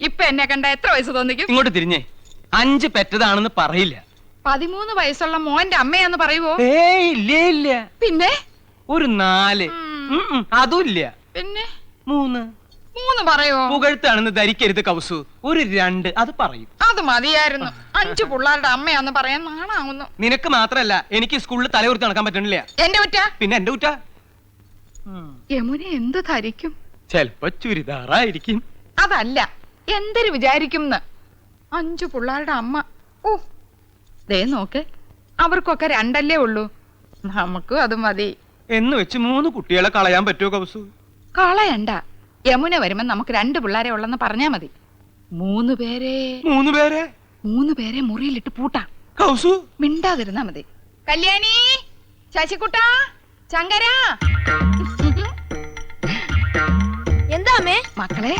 ഇപ്പൊ എന്നെ കണ്ട എത്ര വയസ്സ് തോന്നിക്കും? ഇങ്ങോട്ട് തിരിഞ്ഞേ. അഞ്ച് പെറ്റതാണെന്ന് പറയില്ല. പതിമൂന്ന് വയസ്സുള്ള മോന്റെ അമ്മയാന്ന് പറയുവോ? ഏയ് ഇല്ല ഇല്ല. പിന്നെ? ഒരു നാല്. ഉം. ഉം, ഉം, അതും ഇല്ല. പിന്നെ? മൂന്ന്. മൂന്ന് പറയുവോ? പുകഴ്ത്താണെന്ന് ധരിക്കരുത് കൗസു. ഒരു രണ്ട് അത് പറയും. അത് മതിയായിരുന്നു. അഞ്ചു പിള്ളേരുടെ അമ്മയാന്ന് പറയാൻ നാണാവുന്നു. നിനക്ക് മാത്രല്ല എനിക്ക് സ്കൂളിൽ തലകുറിച്ച് നടക്കാൻ പറ്റണില്ല. എന്റെ കുറ്റ? പിന്നെ എന്റെ കുറ്റ? യമുന എന്ത് ധരിക്കും? ചെലപ്പോ ചുരിദാറായിരിക്കും. അതല്ല എന്തൊരു വിചാരിക്കും അഞ്ചു പിള്ളേരുടെ അമ്മ. ഓ ദേ നോക്ക് അവർക്കൊക്കെ രണ്ടല്ലേ ഉള്ളൂ. നമുക്കും അത് മതി. എന്ന് വെച്ച് മൂന്ന് കുട്ടികളെ കളയാൻ പറ്റുമോ കൗസു? കളയണ്ട. യമുന വരുമ്പോ നമുക്ക് രണ്ട് പിള്ളേരെ ഉള്ളെന്ന് പറഞ്ഞാ മതി. മൂന്ന് പേരെ. മൂന്ന് പേരെ? മൂന്ന് പേരെ മുറിയിലിട്ട് പൂട്ടാം. കൗസു? മിണ്ടാതിരുന്നാ മതി. കല്യാണി ശശികുട്ട എന്താ അമ്മേ മക്കളെ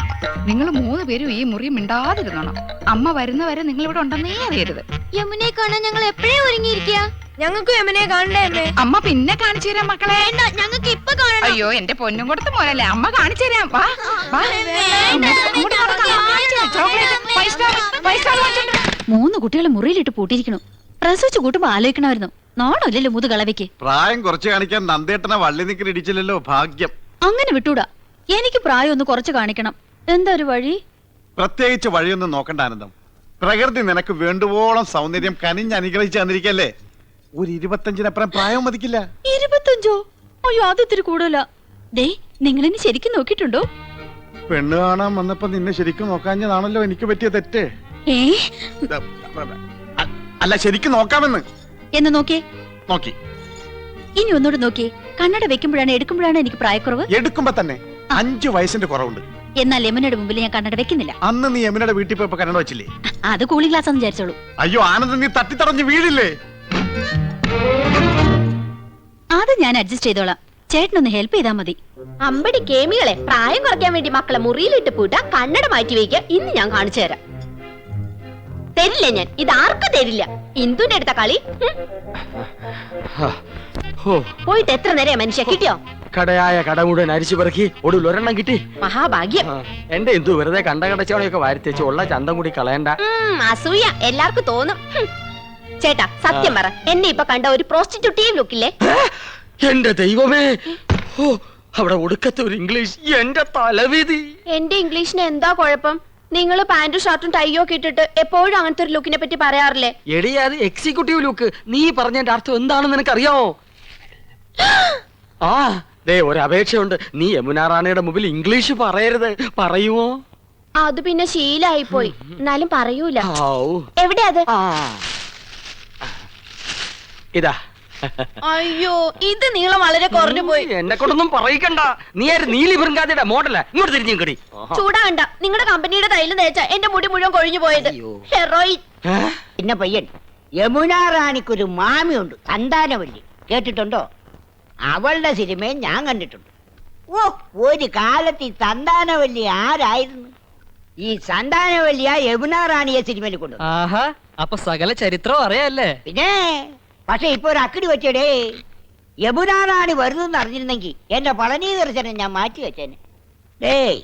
നിങ്ങൾ മൂന്ന് പേരും ഈ മുറി മിണ്ടാതിരുന്നോണം. അമ്മ വരുന്നവരെ നിങ്ങൾ ഇവിടെ ഉണ്ടെന്നേ അറിയരുത്. യമുനെ കാണാൻ ഞങ്ങൾ എപ്പോഴേ ഒരുങ്ങിയിരിക്കുക ഞങ്ങൾക്ക് യമുനെ കാണണ്ടേ അമ്മേ? അമ്മ പിന്നെ കാണിച്ചു തരാം മക്കളെ. വേണ്ട ഞങ്ങൾക്ക് ഇപ്പൊ കാണണം. അയ്യോ എന്റെ പൊന്നും കൊടുത്ത മോനല്ലേ. അമ്മ കാണിച്ചു തരാം. വാ വാ. ഇങ്ങോട്ട് ഇങ്ങോട്ട് നടക്കാം. കാണിച്ചു തരാം. Chocolate, five star, five star വാങ്ങിച്ചോണ്ട് വാ. മൂന്ന് കുട്ടികളെ മുറിയിലിട്ട് പൂട്ടിയിരിക്കണു. പ്രസവിച്ചു കൂട്ടുമ്പോ ആലോചിക്കണമായിരുന്നു. നാണമില്ലല്ലോ മുതു കളവയ്ക്ക്. പ്രായം കുറച്ച് കാണിക്കാൻ നന്ദേട്ടനെ വള്ളി നിക്കൽ ഇടിച്ചില്ലല്ലോ ഭാഗ്യം. അങ്ങനെ വിട്ടൂടാ. എനിക്ക് പ്രായം ഒന്ന് കുറച്ച് കാണിക്കണം. എന്താ ഒരു വഴി? പ്രത്യേകിച്ച് വഴിയൊന്നും നോക്കണ്ട ആനന്ദം. പ്രകൃതി നിനക്ക് വേണ്ടുവോളം സൗന്ദര്യം കനിഞ്ഞ് അനുഗ്രഹിച്ചു തന്നിരിക്കല്ലേ? ഒരു ഇരുപത്തഞ്ചിനപ്പുറം പ്രായം മതിക്കില്ല. ഇരുപത്തഞ്ചോ? അയ്യോ അത് ഇത്തിരി കൂടുതലാ. ദേ നിങ്ങളെന്നെ ശരിക്കും നോക്കിയിട്ടുണ്ടോ? പെണ്ണ് കാണാൻ വന്നപ്പോ നിന്നെ ശരിക്കും നോക്കാഞ്ഞതാണല്ലോ എനിക്ക് പറ്റിയ തെറ്റ്. ഏ? അല്ല ശരിക്കും നോക്കാമെന്ന്. എന്ന് നോക്കിയേ? നോക്കി. ഇനി ഒന്നുകൂടെ നോക്കിയേ. കണ്ണട വെക്കുമ്പോഴാണ് എടുക്കുമ്പോഴാണ് എനിക്ക് പ്രായക്കുറവ്? എടുക്കുമ്പോ തന്നെ. അഞ്ചു വയസ്സിന്റെ കുറവുണ്ട്. എന്നാൽ യമുനയുടെ മുമ്പിൽ ഞാൻ കണ്ണട വെക്കുന്നില്ല. അന്ന് നീ യമുനയുടെ വീട്ടിൽ പോയപ്പോ കണ്ണട വെച്ചില്ലേ? അത് കൂളിംഗ് ഗ്ലാസ് എന്ന് വിചാരിച്ചോളൂ. അയ്യോ ആനന്ദ നീ തട്ടിത്തടഞ്ഞ് വീഴില്ലേ? അത് ഞാൻ അഡ്ജസ്റ്റ് ചെയ്തോളാം. ചേട്ടനൊന്ന് ഹെൽപ്പ് ചെയ്താൽ മതി. അമ്പടി കേമികളെ പ്രായം കുറയ്ക്കാൻ വേണ്ടി മക്കളെ മുറിയിലിട്ട് പൂട്ട കണ്ണട മാറ്റി വയ്ക്കുക ഇന്ന് ഞാൻ കാണിച്ചു തരാം. തരില്ല ഞാൻ. ഇത് ആർക്കും തരില്ല. ഇന്ദുന്റെ അടുത്ത കളി. പോയിട്ട് എത്ര നേരം മനുഷ്യ? കിട്ടിയോ? കടയായ കട മുഴുവൻ അരിച്ചു പെറുക്കി ഒടുവിൽ ഒരെണ്ണം കിട്ടി. മഹാഭാഗ്യം. ആ, എന്റെ എന്തു വെറുതെ കണ്ട കടച്ചവണയൊക്കെ വാരിത്തേച്ച് ഉള്ള ചന്തം കൂടി കളയണ്ട. ഉം, അസൂയ. എല്ലാവർക്കും തോന്നും. ഹും. ചേട്ടാ സത്യം പറ. എന്നെ ഇപ്പൊ കണ്ട ഒരു പ്രോസ്റ്റിറ്റ്യൂട്ടീവ് ലുക്കില്ലേ? എന്റെ ദൈവമേ. ഓ അവിടെ ഒടുക്കത്തെ ഒരു ഇംഗ്ലീഷ് എന്റെ തലവിധി. എന്റെ ഇംഗ്ലീഷിന് എന്താ കുഴപ്പം? നിങ്ങൾ പാന്റും ഷർട്ടും ടൈയോ ഒക്കെ ഇട്ടിട്ട് എപ്പോഴും അങ്ങനത്തെ ഒരു ലുക്കിനെ പറ്റി പറയാറില്ലേ? എടി അത് എക്സിക്യൂട്ടീവ് ലുക്ക്. നീ പറഞ്ഞതിന്റെ അർത്ഥം എന്താണെന്ന് നിനക്കറിയാമോ ആ ദേ ഒരു അപേക്ഷയുണ്ട്. നീ യമുനാ റാണിയുടെ മുമ്പിൽ ഇംഗ്ലീഷ് പറയരുത്. പറയുമോ അത് പിന്നെ ശീലായി പോയി എന്നാലും പറയൂല. എവിടെയാ എവിടെ അത്. ഇതാ. അയ്യോ ഇത് നീളം വളരെ കുറഞ്ഞു പോയി. എന്നെ കൊണ്ടൊന്നും പറയിക്കണ്ട. നീ ആര്? നീലി ബൃങ്കാതിയുടെ മോഡല. ഇങ്ങോട്ട് തിരിഞ്ഞു കടി. ചൂടാണ്ട നിങ്ങളുടെ കമ്പനിയുടെ തൈൽ തേച്ച എന്റെ മുടി മുഴുവൻ കൊഴിഞ്ഞു പോയത്. ഹെറോയിൻ. പിന്നെ പയ്യൻ യമുനാ റാണിക്കൊരു മാമിയുണ്ട്. സന്താനവല്ലി. കേട്ടിട്ടുണ്ടോ? അവളുടെ സിനിമയും ഞാൻ കണ്ടിട്ടുണ്ട്. ഓ ഒരു കാലത്ത് ഈ സന്താനവല്ലി ആരായിരുന്നു? ഈ സന്താനവല്ലിയ യമുന റാണിയെ സിനിമയിൽ കൊണ്ടു ആഹാ അപ്പൊ സകല ചരിത്രം അറിയാല്ലേ? പിന്നെ പക്ഷെ ഇപ്പൊ ഒരു അക്കിടി വെച്ചടേ യമുന റാണി വരുന്നെന്ന് അറിഞ്ഞിരുന്നെങ്കിൽ എന്റെ പളനി ദർശനം ഞാൻ മാറ്റി വെച്ചേനെ. ഡേയ്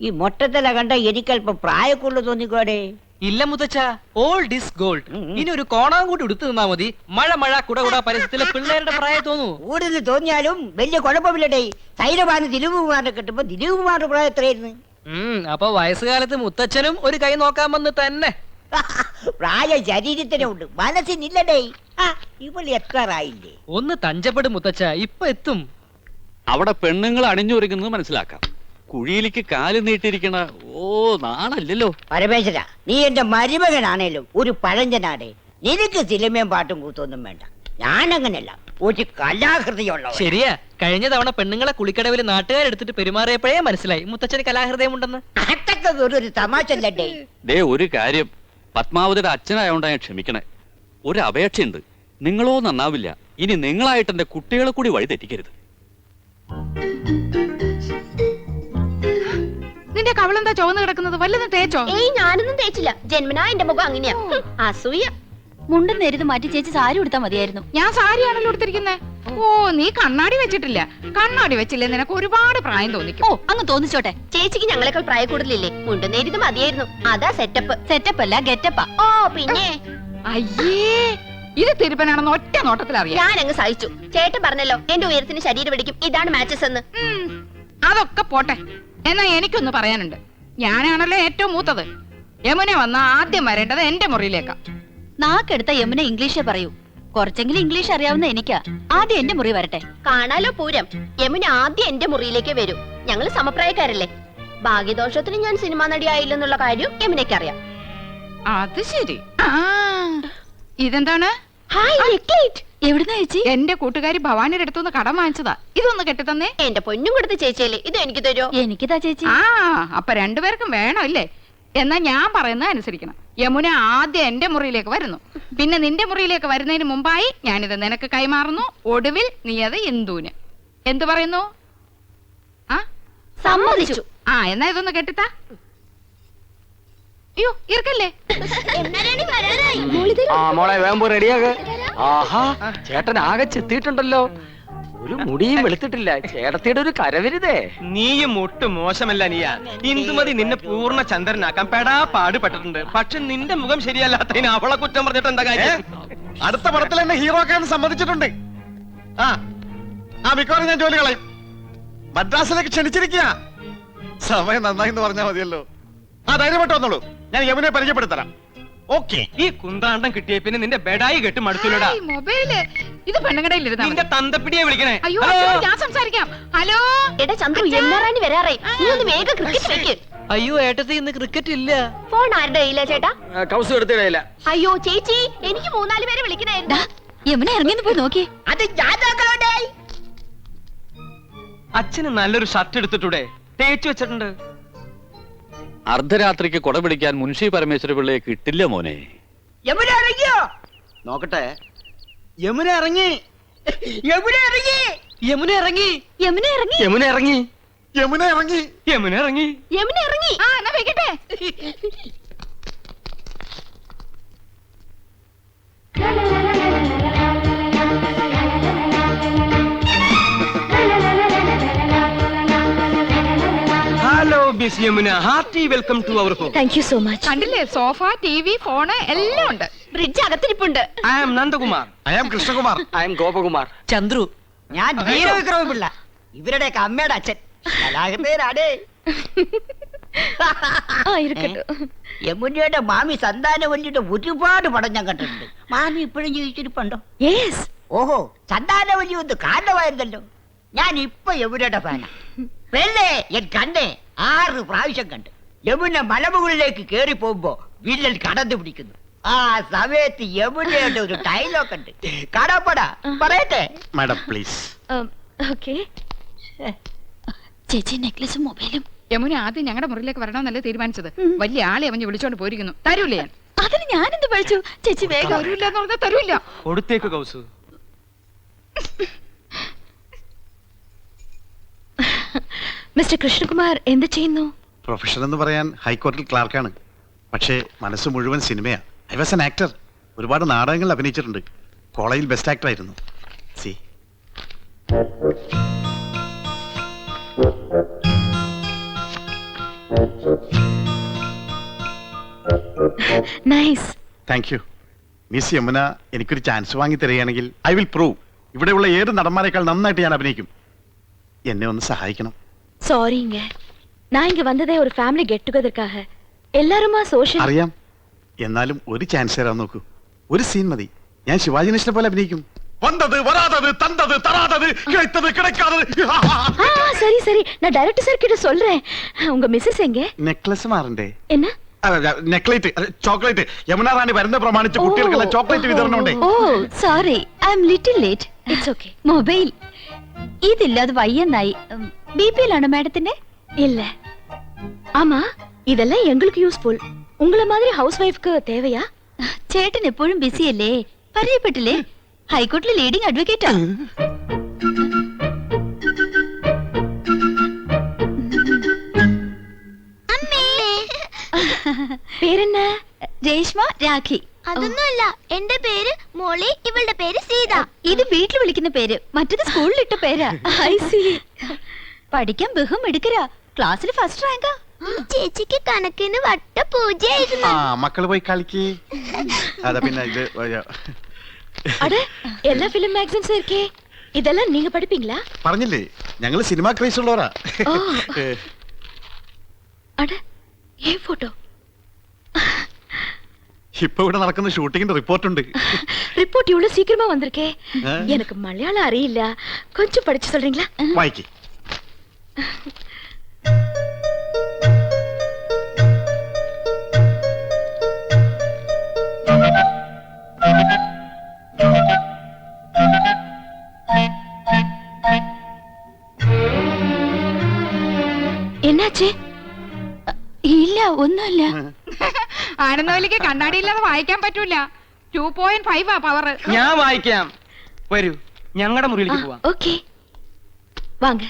ഈ മൊട്ടത്തല കണ്ട എനിക്കല്പം പ്രായക്കുള്ളു തോന്നിക്കോടേ. ഇല്ല മുത്തച്ഛ ഓൾ ഇസ് ഗോൾഡ്. ഇനി ഒരു കോണാം കൂടി എടുത്തു നിന്നാ മതി. മഴ മഴ കുട കുട പരസ്യത്തിലെ പിള്ളേരുടെ പ്രായം തോന്നു കൂടുതൽ തോന്നിയാലും വലിയ കുഴപ്പമില്ലടേ. സൈലബാന് ദിലീപ് കുമാറിനെ കിട്ടുമ്പോ ദിലീപ് കുമാറിന്റെ പ്രായം എത്രയായിരുന്നു? ഉം അപ്പൊ വയസ്സുകാലത്ത് മുത്തച്ഛനും ഒരു കൈ നോക്കാൻ നോക്കാമെന്ന് തന്നെ. പ്രായം ശരീരത്തിനുണ്ട് മനസ്സിനില്ലടേ. ആ ഇവൾ ആയില്ലേ ഒന്ന് തഞ്ചപ്പെടും മുത്തച്ഛ ഇപ്പൊ എത്തും. അവിടെ പെണ്ണുങ്ങൾ അണിഞ്ഞൊരുങ്ങുന്നത് മനസ്സിലാക്കാം. കുഴിയിലേക്ക് കാൽ നീട്ടിയിരിക്കണ ഓ നാണല്ലോ പരമേശ്വര നീ എന്റെ മരുമകനാണേലും ഒരു പഴഞ്ചനാടേ നിനക്ക് സിനിമയും പാട്ടും കൂത്തൊന്നും വേണ്ട. ഞാനങ്ങനല്ല ഒരു കലാകൃതിയുള്ള ശരിയാ കഴിഞ്ഞ തവണ പെണ്ണുങ്ങളെ കുളിക്കടവിൽ നാട്ടുകാരെടുത്തിട്ട് പെരുമാറിയപ്പോഴേ മനസ്സിലായി. മുത്തച്ഛന് കലാഹൃദയം ഉണ്ടെന്ന് അതൊക്കെ ഒരു തമാശ ദേ ഒരു കാര്യം. പത്മാവതിയുടെ അച്ഛനായോണ്ടാ ഞാൻ ക്ഷമിക്കണേ. ഒരു അപേക്ഷയുണ്ട്. നിങ്ങളോ നന്നാവില്ല. ഇനി നിങ്ങളായിട്ട് എന്റെ കുട്ടികളെ കൂടി വഴി തെറ്റിക്കരുത്. നിന്റെ കവളെന്താ ചുവന്ന് കിടക്കുന്നത്? വല്ലതും തേച്ചോ? ഏയ് ഞാനൊന്നും തേച്ചില്ല. ജന്മനാ എന്റെ മുഖം അങ്ങനെയാ. അസൂയ. മുണ്ടും നേരിത് മാറ്റി ചേച്ചി സാരി ഉടുത്താൽ മതിയായിരുന്നു. ഞാൻ സാരിയാണല്ലോ എടുത്തിരിക്കുന്നത് ഓ. നീ കണ്ണാടി വെച്ചിട്ടില്ല. കണ്ണാടി വെച്ചില്ലേ നിനക്ക് ഒരുപാട് പ്രായം തോന്നിക്കും. ഓ അങ്ങ് തോന്നിച്ചോട്ടെ. ചേച്ചിക്ക് ഞങ്ങളെക്കാൾ പ്രായ കൂടുതലില്ലേ? മുണ്ടും നേരിത് മതിയായിരുന്നു. അതാ സെറ്റപ്പ് സെറ്റപ്പ് അല്ല ഗെറ്റപ്പാ ഓ പിന്നെ? അയ്യേ ഇത് തിരുപ്പനാണെന്ന് ഒറ്റ നോട്ടത്തിൽ അറിയാം ഞാൻ അങ്ങ് സഹിച്ചു. ചേട്ടൻ പറഞ്ഞല്ലോ എന്റെ ഉയരത്തിന് ശരീരം പിടിക്കും ഇതാണ് മാച്ചസ് എന്ന്. അതൊക്കെ പോട്ടെ. എന്നാ എനിക്കൊന്ന് പറയാനുണ്ട്. ഞാനാണല്ലോ ഏറ്റവും മൂത്തത്. യമുന വന്ന ആദ്യം വരേണ്ടത് എന്റെ മുറിയിലേക്കാ. നാക്കെടുത്ത യമുന ഇംഗ്ലീഷേ പറയൂ. കുറച്ചെങ്കിലും ഇംഗ്ലീഷ് അറിയാവുന്ന എനിക്കാ. ആദ്യം എന്റെ മുറി വരട്ടെ. കാണാലോ പൂരം. യമുന ആദ്യം എന്റെ മുറിയിലേക്ക് വരൂ. ഞങ്ങൾ സമപ്രായക്കാരല്ലേ. ഭാഗ്യദോഷത്തിന് ഞാൻ സിനിമാ നടിയായില്ലെന്നുള്ള കാര്യം യമുനയ്ക്ക് അറിയാം അത് ശരി. ആ. ഇതെന്താണ്? ഹായ് എവിടുന്നാ ചേച്ചി? എന്റെ കൂട്ടുകാരി ഭവാനിയുടെ അടുത്തുനിന്ന് കടം വാങ്ങിച്ചതാ. ഇതൊന്ന് കെട്ടിത്തന്നേ. എന്റെ പൊന്നും കൊടുത്ത ചേച്ചിയല്ലേ? ഇത് എനിക്ക് തരോ എനിക്കിതാ ചേച്ചി. ആ അപ്പൊ രണ്ടുപേർക്കും വേണം അല്ലേ എന്നാ ഞാൻ പറയുന്നത് അനുസരിക്കണം. യമുന ആദ്യം എന്റെ മുറിയിലേക്ക് വരുന്നു. പിന്നെ നിന്റെ മുറിയിലേക്ക് വരുന്നതിന് മുമ്പായി ഞാനിത് നിനക്ക് കൈമാറുന്നു. ഒടുവിൽ നീ അത് ഇന്ദുവിന്. എന്തു പറയുന്നു? ആ? സമ്മതിച്ചു. ആ എന്നാ ഇതൊന്ന് കെട്ടിത്താ. അയ്യോ ഇറക്കല്ലേ? ആ മോളെ വേമ്പോ റെഡിയാക ആഹാ ചേട്ടൻ ആകെ ചെത്തിയിട്ടുണ്ടല്ലോ. ഒരു മുടിയും വെളുത്തിട്ടില്ല. ചേട്ടത്തിയുടെ ഒരു കരവരുതേ. നീയും ഒട്ടും മോശമല്ല നീയ. ഇന്ദുമതി നിന്നെ പൂർണ ചന്ദ്രനാക്കാൻ പെടാ പാടുപെട്ടിട്ടുണ്ട്. പക്ഷെ നിന്റെ മുഖം ശരിയല്ലാത്തതിന് അവളെ കുറ്റം പറഞ്ഞിട്ട് എന്താ കാര്യം? അടുത്ത പടത്തിൽ എന്നെ ഹീറോ ആക്കാൻ സമ്മതിച്ചിട്ടുണ്ട്. ആ ആ മിക്കവാറും ഞാൻ ജോലി കളയും. മദ്രാസിലേക്ക് ക്ഷണിച്ചിരിക്കുക. സമയം നന്നായി എന്ന് പറഞ്ഞാൽ മതിയല്ലോ. ആ ധൈര്യമായിട്ട് വന്നോളൂ. ഞാൻ യമുനെ പരിചയപ്പെടുത്തരാം. ഓക്കെ. ഈ കുന്താണ്ടം കിട്ടിയ പിന്നെ നിന്റെ ബെഡായി കെട്ട് മടുത്തില്ലടാ. Hi, mobile. ഇത് ഇരുന്നാ നിന്റെ തന്തപ്പിടിയെ വിളിക്കണേ. അയ്യോ ഹലോ? ഞാൻ സംസാരിക്കാം. ഹലോ? എടാ ചന്ദ്രു യമുനാറാണി വരാറേ? നീ ഒന്ന് വേഗം ക്രിക്കറ്റ് വെക്ക് അയ്യോ ഏട്ടത്തി ഇന്ന് ക്രിക്കറ്റ് ഇല്ല. ഫോൺ ആരുടെ കയ്യിലാ ചേട്ടാ? കൗസ് എടുത്തിടയില്ല അയ്യോ ചേച്ചി എനിക്ക് മൂന്നാൽ പേരെ വിളിക്കണായിരുന്നു യമുന ഇറങ്ങിന്ന് പോയി നോക്കിയേ. അത് ജാതകളുടെ അച്ഛന് നല്ലൊരു ഷർട്ട് എടുത്തിട്ടൂടെ. തേച്ചു വെച്ചിട്ടുണ്ട്. അർദ്ധരാത്രിക്ക് കൊട പിടിക്കാൻ മുൻഷി പരമേശ്വര പിള്ളയെ കിട്ടില്ല മോനെ. യമുന ഇറങ്ങിയോ? നോക്കട്ടെ. യമുന ഇറങ്ങി. യമുന ഇറങ്ങി. യമുന ഇറങ്ങി. യമുന ഇറങ്ങി. യമുന ഇറങ്ങി. യമുന ഇറങ്ങി. യമുന ഇറങ്ങി. യമുന ഇറങ്ങി. ആ എന്നാ വെക്കട്ടെ. Hello miss Yamuna hearty welcome to our home. Thank you so much കണ്ടില്ലേ? സോഫ ടി വി ഫോണ് എല്ലാം ഉണ്ട്. Fridge അകത്തിരിപ്പുണ്ട്. I am Nandakumar. I am Krishnakumar. I am Gopakumar. Chandru. ഞാൻ വീരവിക്രമ പിള്ള ഇവരുടെയൊക്കെ അമ്മയുടെ അച്ഛൻ. ഇരിക്കട്ടെ. യമുനയുടെ മാമി സന്താനവല്ലിയുടെ ഒരുപാട് പടം ഞാൻ കണ്ടിട്ടുണ്ട്. മാമി ഇപ്പോഴും ജീവിച്ചിരിപ്പുണ്ടോ? യെസ് ഓഹോ സന്താനവല്ലി ഒന്ന് കാരണമായിരുന്നല്ലോ. ഞാൻ ഇപ്പൊ യമുനയുടെ ഫാനാ. പെണ്ണേ എൻ കണ്ടേ ആറ് പ്രാവശ്യം കണ്ട്. യമുന മലമുകളിലേക്ക് കയറി പോകുമ്പോ വില്ലൻ കടന്നു പിടിക്കുന്നു. ആ സമയത്ത് യമുനയുടെ ഒരു ഡയലോഗ് ഉണ്ട്. കടപ്പടാ പറയട്ടെ? മാഡം പ്ലീസ് ഓക്കെ ചേച്ചി നെക്ലസും മൊബൈലും യമുന ആദ്യം ഞങ്ങളുടെ മുറിയിലേക്ക് വരണമെന്നല്ലേ തീരുമാനിച്ചത്? വലിയ ആളെ അവഞ്ഞ് വിളിച്ചോണ്ട് പോയിരിക്കുന്നു. തരൂലേ ഞാൻ? അതിന് ഞാൻ എന്ത് പഴിച്ചു ചേച്ചി വേഗം തരൂല്ല എന്ന് പറഞ്ഞാൽ തരൂല്ല. കൊടുത്തേക്ക് കൗസു. മിസ്റ്റർ കൃഷ്ണകുമാർ എന്ത് ചെയ്യുന്നു? പ്രൊഫഷൻ എന്ന് പറയാൻ ഹൈക്കോർട്ടിൽ ക്ലാർക്കാണ് പക്ഷേ മനസ്സ് മുഴുവൻ സിനിമയാ. ഐ വാസ് ആൻ ആക്ടർ ഒരുപാട് നാടകങ്ങൾ അഭിനയിച്ചിട്ടുണ്ട്. കോളേജിൽ ബെസ്റ്റ് ആക്ടർ ആയിരുന്നു. See nice thank you miss Yamuna എനിക്കൊരു ചാൻസ് വാങ്ങി തരികയാണെങ്കിൽ ഐ വിൽ പ്രൂവ് ഇവിടെയുള്ള ഏത് നടന്മാരെക്കാൾ നന്നായിട്ട് ഞാൻ അഭിനയിക്കും. എന്നെ ഒന്ന് സഹായിക്കണം. சாரிங்க நான் இங்க வந்ததே ஒரு ஃபேமிலி கெட் டுகெதர்க்காக எல்லாருமா சோஷியல் അറിയാം എന്നാലും ഒരു ചാൻസ് തരാൻ നോക്കൂ ഒരു സീൻ മതി ഞാൻ ശിവാജി ഗണേശനെ പോലെ അഭിനയിക്കും വന്നത് വരാതത് തന്തത് തരാതത് കിടത്തത് കിടക്കാതത് ஆ சரி சரி நான் டைரக்டர் சார் கிட்ட சொல்றேன் உங்க மிஸ்ஸஸ் எங்க നെക്ലസ് മാറണ്ടേ என்ன നെക്ലേറ്റ് ചോക്ലേറ്റ് യമുന റാണി വരുന്ന പ്രമാണിച്ച് കുട്ടികൾക്കുള്ള ചോക്ലേറ്റ് വിതരണം ഉണ്ടേ oh sorry I'm little late it's okay mobile ഇതില്ലാതെ വയ്യെന്നായി ബി പിയിലാണോ മാഡത്തിന്റെ இல்ல ஆமா இதெல்லாம் எங்களுக்கு யூஸ்ஃபுல் உங்களை மாதிரி ஹவுஸ் ஒய்ஃப்க்கு தேவையா ചേട്ടൻ എപ്പോഴും ബിസി അല്ലേ പരിചയപ്പെട്ടില്ലേ ഹൈക്കോർട്ടിലെ ലീഡിംഗ് അഡ്വക്കേറ്റാ പേരെന്നാ രേഷ്മ രാഖി അതൊന്നുമല്ല എന്റെ പേര് മോളി ഇവളുടെ പേര് സീത. ഇത് വീട്ടിൽ വിളിക്കുന്ന പേര്. മറ്റത് സ്കൂളിൽ ഇട്ട പേരാ. ഐ പഠിക്കാൻ ബഹും എടുക്കരാ ക്ലാസ്സിൽ ഫസ്റ്റ് റാങ്കാ ചേച്ചിക്ക് കണക്കിന് വട്ട പൂജയായിരുന്നു മക്കൾ പോയി കളിക്ക്. അതാ പിന്നെ ഇത് അടേ എല്ലാ ഫിലിം മാഗസിൻസ് ഇരിക്കേ ഇതെല്ലാം നിങ്ങൾ പഠിപ്പിങ്ങളാ പറഞ്ഞില്ലേ? ഞങ്ങൾ സിനിമ ക്രേസ് ഉള്ളവരാ. അടേ ഈ ഫോട്ടോ നടക്കുന്ന ഷൂട്ടിംഗിന്റെ റിപ്പോർട്ട് ഉണ്ട് റിപ്പോർട്ട് ഇവിടെ സീക്രമാ വന്നിരിക്കേ. എനിക്ക് മലയാളം അറിയില്ല. കൊഞ്ചു പഠിച്ചു സോറിങ്ങളാ എന്നാച്ചേ ഇല്ല ഒന്നുമില്ല. ആനന്ദവല്ലിക്ക് കണ്ണാടിയില്ലാതെ വായിക്കാൻ പറ്റൂല. ടു പോയിന്റ് ഫൈവ് ആ പവർ ഞാൻ വായിക്കാം. വരൂ ഞങ്ങളുടെ മുറിയിലേക്ക് പോവാം. ഓക്കെ. വാങ്ങ.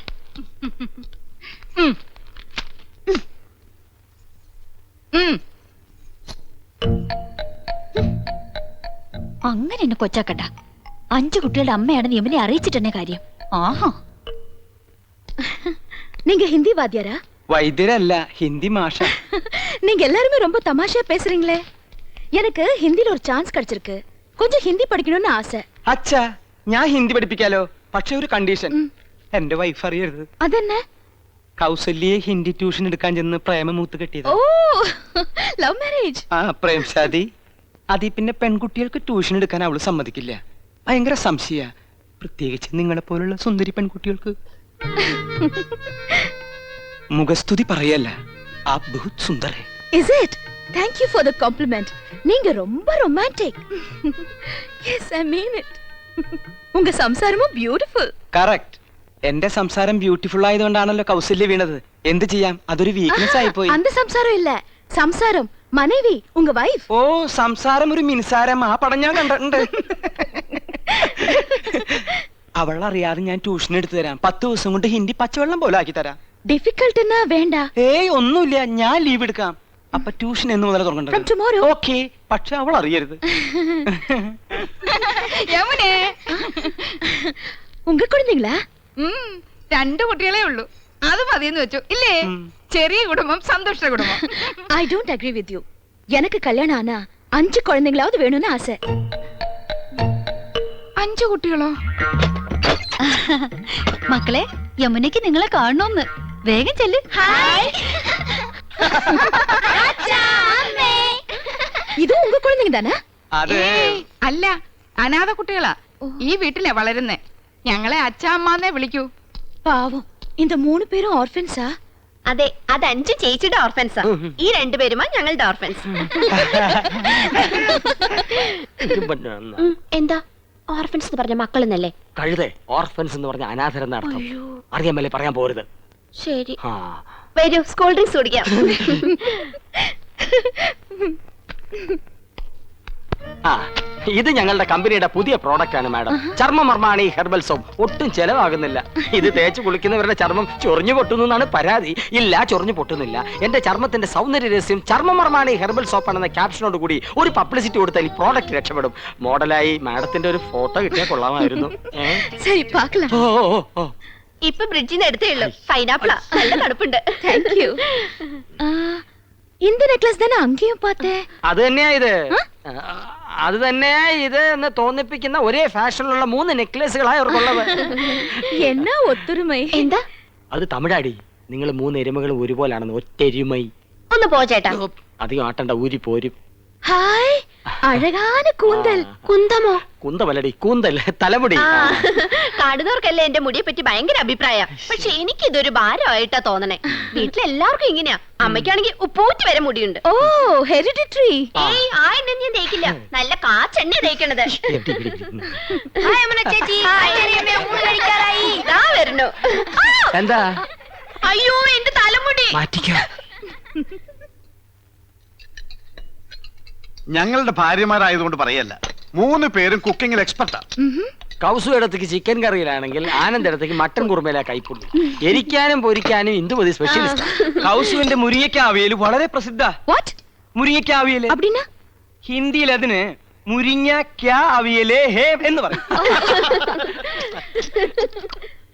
അങ്ങനെ എന്നെ കൊച്ചാക്കട്ട അഞ്ചു കുട്ടികളുടെ അമ്മയാണെന്ന് ഇവനെ അറിയിച്ചിട്ടെന്നെ കാര്യം. ആഹാ. നിങ്ങ ഹിന്ദി വാദ്യാരാ? വൈദ്യരല്ല ഹിന്ദി മാഷാ. நீங்க எல்லாருமே ரொம்ப தமாஷா பேசுறீங்களே எனக்கு ஹிந்தில ஒரு சான்ஸ் கிடைச்சிருக்கு கொஞ்சம் ஹிந்தி படிக்கணும்னு ஆசை അച്ഛാ ഞാൻ ഹിന്ദി പഠിപ്പിക്കാലോ പക്ഷെ ഒരു കണ്ടീഷൻ ഉം. എന്റെ വൈഫ് അറിയരുത് அதென்ன കൗസല്യെ ഹിന്ദി ട്യൂഷൻ എടുക്കാൻ ചെന്ന് പ്രേമമൂത്ത് കെട്ടിയത് ஓ லவ் மேரேஜ் ആ പ്രേംശാദി അതി പിന്നെ പെൺകുട്ടികൾക്ക് ട്യൂഷൻ എടുക്കാൻ അവള് സമ്മതിക്കില്ല ഭയങ്കര സംശയ പ്രത്യേകിച്ച് നിങ്ങളെ പോലുള്ള സുന്ദരി പെൺകുട്ടികൾക്ക് മുഖസ്തുതി പറയല്ല ആ ബഹുത് സുന്ദരേ is it thank you for the compliment நீங்க ரொம்ப romantic yes I mean it உங்க சம்சாரமும் பியூட்டிஃபுல் കറക്റ്റ് എന്റെ സംസാരം ബ്യൂട്ടിഫുൾ ആയതുകൊണ്ടാണല്ലോ കൗസല്യ വീണത് എന്ത് ചെയ്യാം അതൊരു വീക്ക്നെസ് ആയിപ്പോയി அந்த சம்சாரம் இல்ல சம்சாரம் மனைவி உங்க வைஃப் ഓ സംസാരം ഒരു മിനിസാരം ആ പടം ഞാൻ കണ്ടിട്ടുണ്ട് അവൾ അറിയാതെ ഞാൻ ട്യൂഷൻ എടുത്തു തരാം പത്ത് ദിവസം കൊണ്ട് ഹിന്ദി പച്ചവെള്ളം പോലെ ആക്കി തരാം டிஃபிகல்ட்னா வேண்டாம் ഏയ് ഒന്നുമില്ല ഞാൻ ലീവ് എടുക്കാം അപ്പൊ ട്യൂഷൻ എന്ന് മുതൽ From തുടങ്ങേണ്ടത് tomorrow. ഓക്കെ പക്ഷെ അവൾ അറിയരുത് യമുനേ உங்க குழந்தைங்களா ഉം, രണ്ട് കുട്ടികളെ ഉള്ളൂ അത് മതിയെന്ന് വെച്ചു ഇല്ലേ ഉം. ചെറിയ കുടുംബം സന്തുഷ്ട കുടുംബം I don't agree with you எனக்கு கல்யாணம் ஆனா அஞ்சு குழந்தைங்களாவது வேணும்னு ஆசை അഞ്ചു കുട്ടികളോ മക്കളെ യമുനയ്ക്ക് നിങ്ങളെ കാണണമെന്ന് വേഗം ചെല്ല് ഇത് ഉങ്ക കുഴഞ്ഞിങ്ങനെ അല്ല അനാഥ കുട്ടികളാ. ഈ വീട്ടിലെ വളരുന്നേ. ഞങ്ങളെ അച്ഛ വിളിക്കൂ. പാവം. இந்த മൂന്ന് പേരും ഓർഫൻസാ. അതെ അത് അഞ്ച് ചേച്ചിയുടെ ഓർഫൻസാ. ഈ രണ്ടുപേരുമാ ഞങ്ങളുടെ ഓർഫൻസ്. എന്താ? ഓർഫൻസ് എന്ന് പറഞ്ഞ മക്കളെന്നല്ലേ? കഴുതേ ഓർഫൻസ് എന്ന് പറഞ്ഞ അനാഥരെന്ന അർത്ഥം. പറയാൻ പോരുത്. ശരി. ആ. വരൂ സ്കൂൾ ഡ്രിങ്ക്സ് കുടിക്കാം ആ ഇത് ഞങ്ങളുടെ കമ്പനിയുടെ പുതിയ പ്രോഡക്റ്റ് ആണ് മാഡം ചർമ്മമർമാണി ഹെർബൽ സോപ്പ് ഒട്ടും ചെലവാകുന്നില്ല. ഇത് തേച്ച് കുളിക്കുന്നവരുടെ ചർമ്മം ചൊറിഞ്ഞു പൊട്ടുന്നു എന്നാണ് പരാതി. ഇല്ല ചൊറിഞ്ഞു പൊട്ടുന്നില്ല. എന്റെ ചർമ്മത്തിന്റെ സൗന്ദര്യ രഹസ്യം ചർമ്മമർമാണി ഹെർബൽ സോപ്പ് ആണെന്ന ക്യാപ്ഷനോട് കൂടി ഒരു പബ്ലിസിറ്റി കൊടുത്താൽ ഈ പ്രോഡക്റ്റ് രക്ഷപ്പെടും. മോഡലായി മാഡത്തിന്റെ ഒരു ഫോട്ടോ കിട്ടിയാൽ കൊള്ളാമായിരുന്നു. ഏ? சரி பார்க்கலாம் ഓ ഓ, ഓ ഇപ്പൊ ബ്രിഡ്ജിൽ നിന്ന് എടുത്തേ ഉള്ളൂ പൈനാപ്പിളാ നല്ല തണുപ്പുണ്ട് தேங்க் யூ இந்த நெக்லஸ் தானே அங்கேயும் பார்த்தேன் അത് തന്നെയാ ഇത് ആ, അത് തന്നെയാ ഇത് എന്ന് തോന്നിപ്പിക്കുന്ന ഒരേ ഫാഷനിലുള്ള മൂന്ന് നെക്ലേസുകളായി അവർക്കുള്ളത് என்ன ஒத்துரிமை എന്താ അത് തമിഴാടി നിങ്ങൾ മൂന്ന് എരുമകളും ഒരുപോലാണെന്ന് ഒറ്റ എരുമൈ ഒന്ന് പോ ചേട്ടാ അധികം ആട്ടണ്ട ഊരി പോരും ഹായ്. അഴകാന കൂന്തൽ. കുന്തമോ? കുന്തമല്ലടി കൂന്തൽ. തലമുടി. കാണുന്നവർക്കല്ലേ എന്റെ മുടിയെ പറ്റി ഭയങ്കര അഭിപ്രായം. പക്ഷെ എനിക്ക് ഇതൊരു ഭാരമായിട്ടാ തോന്നണേ. വീട്ടിലെല്ലാവർക്കും ഇങ്ങനെയാ. അമ്മയ്ക്കാണെങ്കിൽ ഉപ്പൂറ്റി വരെ മുടിയുണ്ട്. ഓ ഹെറിഡിറ്ററി ഏയ് ആ എണ്ണ ഞാൻ തേക്കില്ല. നല്ല കാച്ചെണ്ണ തേക്കണത്. ചേച്ചി. വരുന്നു. എന്താ? അയ്യോ എന്റെ തലമുടി. ഞങ്ങളുടെ ഭാര്യമാരായതുകൊണ്ട് പറയല്ല. മൂന്ന് പേരും കുക്കിംഗിൽ എക്സ്പെർട്ടാ കൗസു ഇടത്തേക്ക് ചിക്കൻ കറിയിലാണെങ്കിൽ ആനന്ദ് ഇടത്തേക്ക് മട്ടൻ കുറുമയിലെ കൈപ്പുള്ളു എരിക്കാനും പൊരിക്കാനും ഇന്ദുമതി സ്പെഷ്യലിസ്റ്റ് കൗസുവിന്റെ മുരിങ്ങയ്ക്ക അവിയൽ വളരെ പ്രസിദ്ധ. മുരിങ്ങയ്ക്ക അവിയൽ ഹിന്ദിയിൽ അതിന് മുരിങ്ങ ക്യാ അവിയലേ ഹേ എന്ന് പറയും.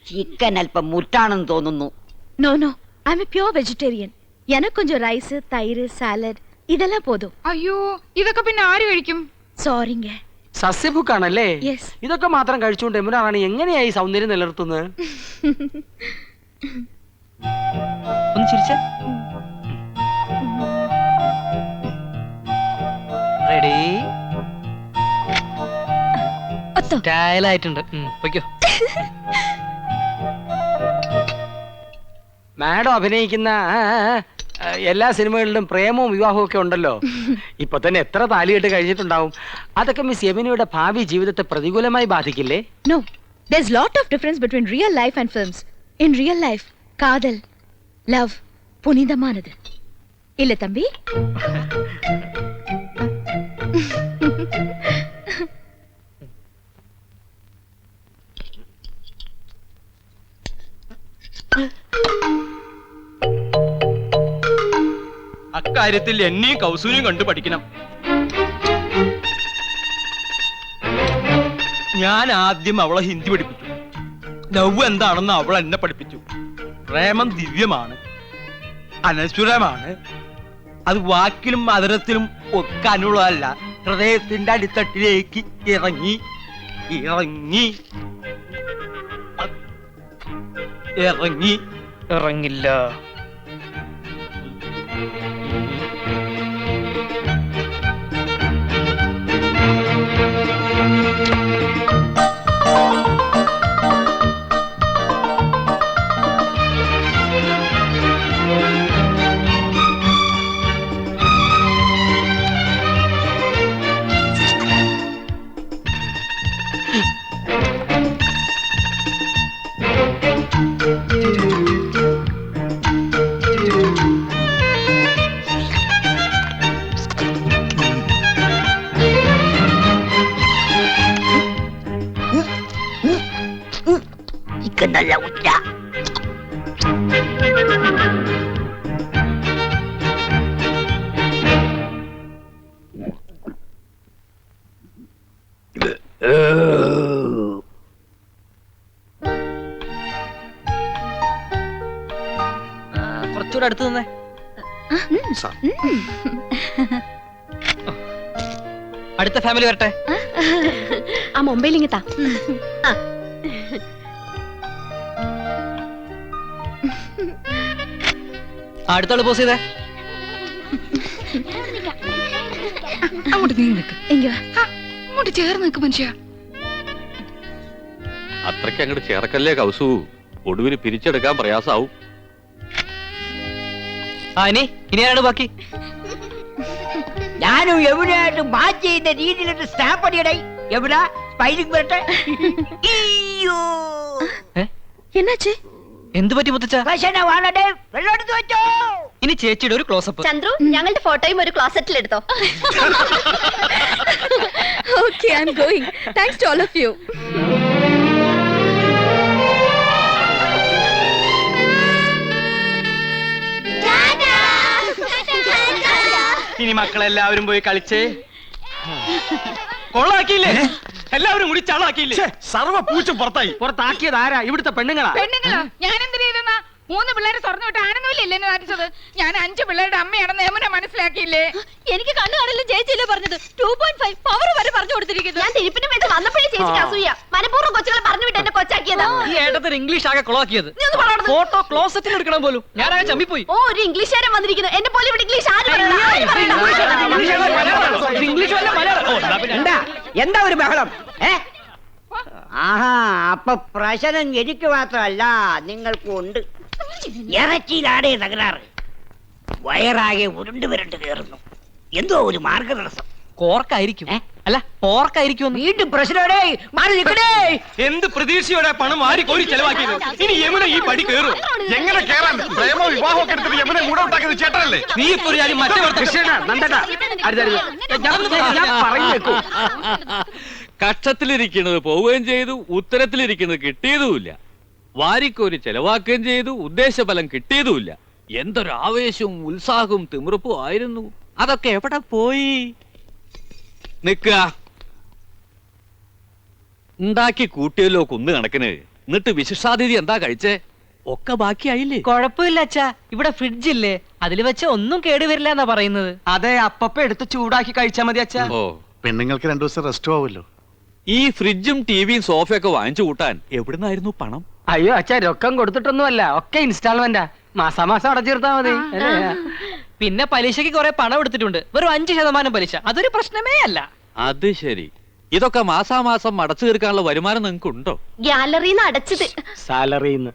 ചിക്കൻ അല്പം മുറ്റാണെന്ന് തോന്നുന്നു. No no I'm a pure vegetarian എനക്കൊഞ്ചം rice തൈര് സാലഡ് இதெல்லாம் போதும் അയ്യോ ഇതൊക്കെ പിന്നെ ആര് കഴിക്കും சாரிங்க സസ്യഭുക്കാണല്ലേ Yes. ഇതൊക്കെ മാത്രം കഴിച്ചുകൊണ്ട് യമുന റാണി എങ്ങനെയായി സൗന്ദര്യം നിലനിർത്തുന്നത് ഒന്ന് ചിരിച്ച റെഡി അത്തോ സ്റ്റൈലായിട്ടുണ്ട് ഉം, പൊയ്ക്കോ മാഡം അഭിനയിക്കുന്ന ആ, ആ, ആ, എല്ലാ സിനിമകളിലും പ്രേമവും വിവാഹവും ഒക്കെ ഉണ്ടല്ലോ. ഇപ്പൊ തന്നെ എത്ര താലിയിട്ട് കഴിഞ്ഞിട്ടുണ്ടാവും. അതൊക്കെ മിസ് യമിനിയുടെ ഭാവി ജീവിതത്തെ പ്രതികൂലമായി ബാധിക്കില്ലേ? No there's lot of difference between real life and films. In real കാതൽ ലവ് പുനിതമാനത്. ഇല്ല തമ്പി? അക്കാര്യത്തിൽ എന്നെയും കൗസൂരിയും കണ്ടു പഠിക്കണം. ഞാൻ ആദ്യം അവളെ ഹിന്ദി പഠിപ്പിച്ചു. ലവ് എന്താണെന്ന് അവൾ എന്നെ പഠിപ്പിച്ചു. പ്രേമം ദിവ്യമാണ്. അനശ്വരമാണ്. അത് വാക്കിലും മധുരത്തിലും ഒക്കെ അനുള്ളതല്ല ഹൃദയത്തിന്റെ അടിത്തട്ടിലേക്ക് ഇറങ്ങി ഇറങ്ങി ഇറങ്ങി. ഇറങ്ങില്ല. അടുത്ത് നിന്നേ. അടുത്ത ഫാമിലി വരട്ടെ. ആ മുംബൈയിൽ ഇങ്ങത്താ അടുത്താൾ പോസ് ചെയ്തേ. അങ്ങോട്ട് നീ നിൽക്ക് അങ്ങോട്ട് ചേർന്ന് നിൽക്ക് മനുഷ്യ. അത്രയ്ക്ക് അങ്ങോട്ട് ചേർക്കല്ലേ കൗസു? ഒടുവിന് പിരിച്ചെടുക്കാൻ പ്രയാസാവും. ആ ഇനി ഇനി ആരാണ് ബാക്കി ഞാനും യമുനയായിട്ട് മാച്ച് ചെയ്യുന്ന രീതിയിലൊരു സ്റ്റാമ്പ് അടിയടേ യമുന സ്പൈലിംഗ് വരട്ടെ അയ്യോ என்னாச்சு എന്ത് പറ്റി മുത്തച്ഛ കശനവാണടേ വെള്ളം എടുത്ത് വെച്ചോ ഇനി ചേച്ചിയുടെ ഒരു ക്ലോസപ്പ് ചന്ദ്രു ഞങ്ങളുടെ ഫോട്ടോയും ഒരു ക്ലോസറ്റിൽ എടുത്തോ okay I'm going thanks to all of you ഇനി മക്കളെല്ലാവരും പോയി കളിച്ചേ. കൊള്ളാക്കിയില്ലേ? എല്ലാവരും കൂടി ചളാക്കിയില്ലേ? സർവ പൂച്ചും പുറത്തായി. പുറത്താക്കിയത് ആരാ? ഇവിടുത്തെ പെണ്ണുങ്ങളാ? പെണ്ണുങ്ങളോ? ഞാൻ എന്തിനാ മൂന്ന് പിള്ളേരെ തുറന്നു വിട്ട് ആനന്ദമില്ലേ എന്നെ നടിച്ചത് ഞാൻ അഞ്ചു പിള്ളേരുടെ അമ്മയാണെന്ന് യമുന മനസ്സിലാക്കിയില്ലേ? എനിക്ക് കണ്ണു കാണില്ല ചേച്ചിയില്ലേ പറഞ്ഞത്. ടു പോയിന്റ് ഫൈവ് പവർ വരെ പറഞ്ഞു കൊടുത്തിരിക്കുന്നു. ഞാൻ തിരിപ്പിന് വേണ്ടി വന്നപ്പോഴേ ചേച്ചി അസൂയ. മനഃപൂർവം കൊച്ചുകളെ പറഞ്ഞു വിട്ട് എന്നെ കൊച്ചാക്കിയതാ. ഈ ഏട്ടത്തിന് ഇംഗ്ലീഷ് ആകെ കൊളാക്കിയത് ഫോട്ടോ ക്ലോസറ്റിൽ എടുക്കണം പോലും. ഞാൻ ആകെ ചമ്മിപ്പോയി. ഓ ഒരു ഇംഗ്ലീഷുകാരൻ വന്നിരിക്കുന്നു. എന്നെ പോലെ ഇവിടെ ഇംഗ്ലീഷ് ആര്? ഇംഗ്ലീഷ് വല്ല മലയാളം. ഓ, എന്നാ പിന്നെ. എന്താ? എന്താ ഒരു ബഹളം? ഏ? ആഹാ അപ്പൊ പ്രശ്നം എനിക്ക് മാത്രമല്ല. നിങ്ങൾക്കും ഉണ്ട്. ഇറച്ചിയിലാടേ തകരാറ്. വയറാകെ ഉരുണ്ട് വിരണ്ട് കയറുന്നു എന്തോ ഒരു മാർഗതടസ്സം. കോർക്കായിരിക്കും? അല്ല പോർക്കായിരിക്കും വീണ്ടും പ്രശ്നോടെ മാറി നിൽക്കണേ എന്ത് പ്രതീക്ഷയോടെ പണം വാരി കോരി ചെലവാക്കിയത്? ഇനി യമുന ഈ പടി കയറും എങ്ങനെ കേറാൻ? പ്രേമോ വിവാഹം ഒക്കെ എടുത്തിട്ട് യമുന കൂടെ ഉണ്ടാക്കിയത് ചേട്ടനല്ലേ? നീ ഇപ്പൊ ഒരു കാര്യം മറ്റേ കക്ഷത്തിലിരിക്കുന്നത് പോവുകയും ചെയ്തു ഉത്തരത്തിലിരിക്കുന്നത് കിട്ടിയതുമില്ല. വാരിക്കോരി ചെലവാക്കുകയും ചെയ്തു ഉദ്ദേശഫലം കിട്ടിയതുമില്ല. എന്തൊരു ആവേശവും ഉത്സാഹവും തിമിർപ്പും ആയിരുന്നു. അതൊക്കെ എവിടെ പോയി? നിക്കുക ഉണ്ടാക്കി കൂട്ടിയല്ലോ കുന്ന് കണക്കിന്. എന്നിട്ട് വിശിഷ്ടാതിഥി എന്താ കഴിച്ചേ? ഒക്കെ ബാക്കിയായില്ലേ? കുഴപ്പമില്ല അച്ഛാ. ഇവിടെ ഫ്രിഡ്ജ് ഇല്ലേ? അതിൽ വെച്ച ഒന്നും കേടുവരില്ല എന്നാ പറയുന്നത്. അതെ അപ്പപ്പ എടുത്ത് ചൂടാക്കി കഴിച്ചാ മതി അച്ഛാ. ഓ. പെണ്ണുങ്ങൾക്ക് രണ്ടു ദിവസം റെസ്റ്റ് ആവുമല്ലോ. ഈ ഫ്രിഡ്ജും ടിവിയും സോഫയൊക്കെ വാങ്ങിച്ചു കൂട്ടാൻ എവിടുന്നായിരുന്നു പണം? അയ്യോ അച്ഛാ രൊക്കം കൊടുത്തിട്ടൊന്നുമല്ല. ഒക്കെ ഇൻസ്റ്റാൾമെന്റാ മാസാമാസം അടച്ചിരുത്താ മതി. പിന്നെ പലിശക്ക് കുറെ പണം എടുത്തിട്ടുണ്ട്. വെറും അഞ്ച് ശതമാനം പലിശ. അതൊരു പ്രശ്നമേ അല്ല. അത് ശരി. ഇതൊക്കെ മാസാമാസം അടച്ചു തീർക്കാനുള്ള വരുമാനം നിങ്ങൾക്ക് ഉണ്ടോ ഗ്യാലറിന്ന് അടച്ചത് സാലറിന്ന്.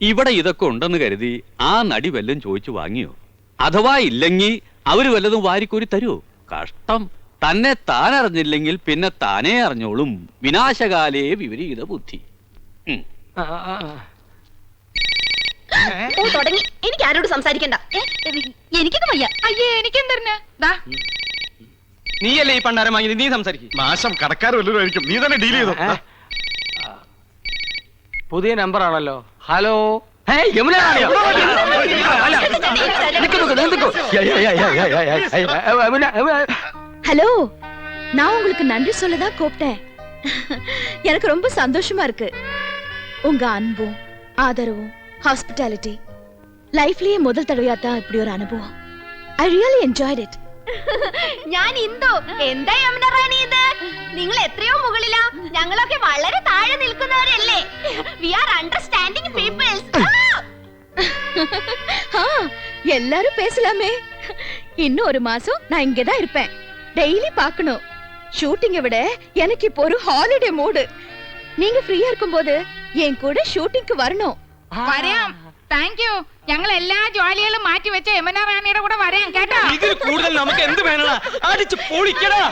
ഇവിടെ ഇതൊക്കെ ഉണ്ടെന്ന് കരുതി ആ നടി വല്ലതും ചോദിച്ചു വാങ്ങിയോ? അഥവാ ഇല്ലെങ്കിൽ അവർ വല്ലതും വാരിക്കോരി തരുമോ കഷ്ടം. തന്നെ താൻ അറിഞ്ഞില്ലെങ്കിൽ പിന്നെ താനേ അറിഞ്ഞോളും. വിനാശകാലേ വിപരീത ബുദ്ധി. ഉം. ഓ തുടങ്ങി എനിക്ക് ആരോട് സംസാരിക്കണ്ട എനിക്കൊന്നും വയ്യ അയ്യേ എനിക്കെന്തറിന് നീയല്ലേ ഈ പണ്ടാരം വാങ്ങിയത് നീ സംസാരിക്കും നാശം കടക്കാർ വല്ലവരും നീ തന്നെ ഡീൽ ചെയ്തു പുതിയ നമ്പർ ആണല്ലോ ഹലോ ஹலோ நான் உங்களுக்கு நன்றி சொல்லதான் கூப்பிட்டேன் எனக்கு ரொம்ப சந்தோஷமா இருக்கு உங்க அன்பும் ஆதரவும் ஹாஸ்பிட்டாலிட்டி லைஃப்லயே முதல் தடவையா தான் இப்படி ஒரு அனுபவம் ஐ ரியலி என்ஜாய்ட் இட் ഞാൻ ഇന്ദു എന്താ യമുന റാണി ഇത് നിങ്ങൾ എത്രയോ മുകളിലാ ഞങ്ങളൊക്കെ വളരെ താഴെ നിൽക്കുന്നവരല്ലേ വി ആർ അണ്ടർസ്റ്റാൻഡിങ് പീപ്പിൾസ് ஆ, எல்லாரும் பேசலாமே இன்னும் ஒரு மாசம் நான் இங்க தான் இருப்பேன் டெய்லி பார்க்கணும் ஷூட்டிங்கை விட எனக்கு இப்போ ஒரு ஹாலிடே மூடு நீங்க ஃப்ரீயா இருக்கும்போது என் கூட ஷூட்டிங்க்கு வரணும் വരാം താങ്ക് യു ഞങ്ങൾ എല്ലാ ജോലികളും മാറ്റി വെച്ച യമുന റാണിയുടെ കൂടെ വരാം കേട്ടോ ഇതിൽ കൂടുതൽ നമുക്ക് എന്ത് വേണടാ അടിച്ച് പൊളിക്കടാ